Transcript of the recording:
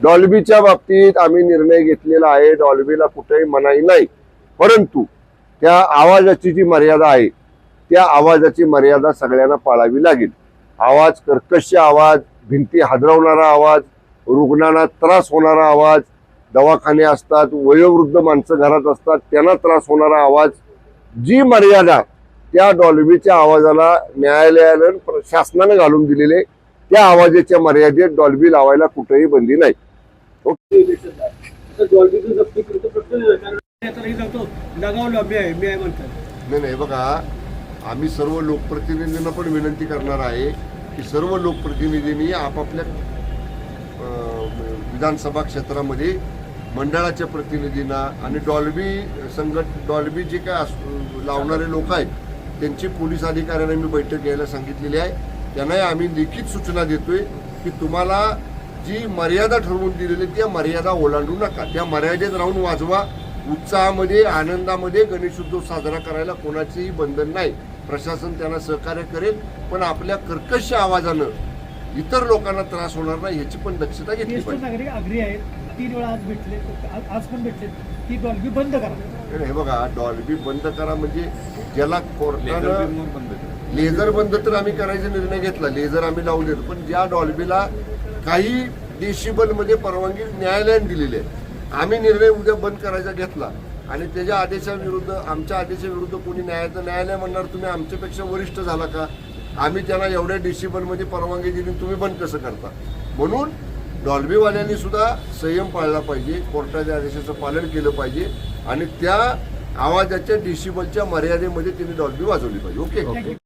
डॉल्बीच्या बाबतीत आम्ही निर्णय घेतलेला आहे. डॉल्बीला कुठेही मनाई नाही. परंतु त्या आवाजाची जी मर्यादा आहे त्या आवाजाची मर्यादा सगळ्यांना पाळावी लागेल. आवाज कर्कश आवाज भिंती हादरवणारा आवाज रुग्णांना त्रास होणारा आवाज दवाखाने असतात वयोवृद्ध माणसं घरात असतात त्यांना त्रास होणारा आवाज जी मर्यादा त्या डॉल्बीच्या आवाजाला न्यायालयानं शासनानं घालून दिलेले त्या आवाजाच्या मर्यादेत डॉल्बी लावायला कुठेही बंदी नाही. नाही कारण याचाही जातो. लगावलं मी आहे मी आहे म्हणतात नाही नाही बघा आम्ही सर्व लोकप्रतिनिधींना पण विनंती करणार आहे की सर्व लोकप्रतिनिधींनी आपापल्या विधानसभा क्षेत्रामध्ये मंडळाच्या प्रतिनिधींना आणि डॉल्बी संघट डॉल्बी जे काय अस- लावणारे लोक आहेत त्यांची पोलीस अधिकाऱ्यांना मी बैठक घ्यायला सांगितलेली आहे. त्यांनाही आम्ही लिखित सूचना देतोय की तुम्हाला जी मर्यादा ठरवून दिलेली आहे, त्या मर्यादा ओलांडू नका. त्या मर्यादेत राहून वाजवा. उत्साहामध्ये आनंदामध्ये गणेशोत्सव साजरा करायला कोणाचेही बंधन नाही. प्रशासन त्यांना सहकार्य करेल पण आपल्या कर्कश आवाजानं इतर लोकांना त्रास होणार नाही याची पण दक्षता घेतली ज्येष्ठ पाहिजे. नागरिक आग्री आहेत तीन वेळा आज भेटले आज- आज पण भेटले. ती डॉल्बी बंद करा. हे बघा डॉल्बी बंद करा म्हणजे ज्याला कोर्टानं लेझर बंद तर आम्ही करायचा निर्णय घेतला. लेझर आम्ही लावले पण ज्या डॉल्बीला काही डिशिबलमध्ये परवानगी न्यायालयाने दिलेली आहे आम्ही निर्णय उद्या बंद करायचा घेतला. आणि त्याच्या आदेशाविरुद्ध आमच्या आदेशाविरुद्ध कोणी न्यायालय न्यायालय म्हणणार तुम्ही आमच्यापेक्षा वरिष्ठ झाला का? आम्ही त्यांना एवढ्या डिशिबलमध्ये परवानगी दिली तुम्ही बंद कसं करता? म्हणून डॉल्बीवाल्यांनी सुद्धा संयम पाळला पाहिजे कोर्टाच्या आदेशाचं पालन केलं पाहिजे आणि त्या आवाजाच्या डिसिबलच्या मर्यादेमध्ये त्यांनी डॉल्बी वाजवली पाहिजे. ओके.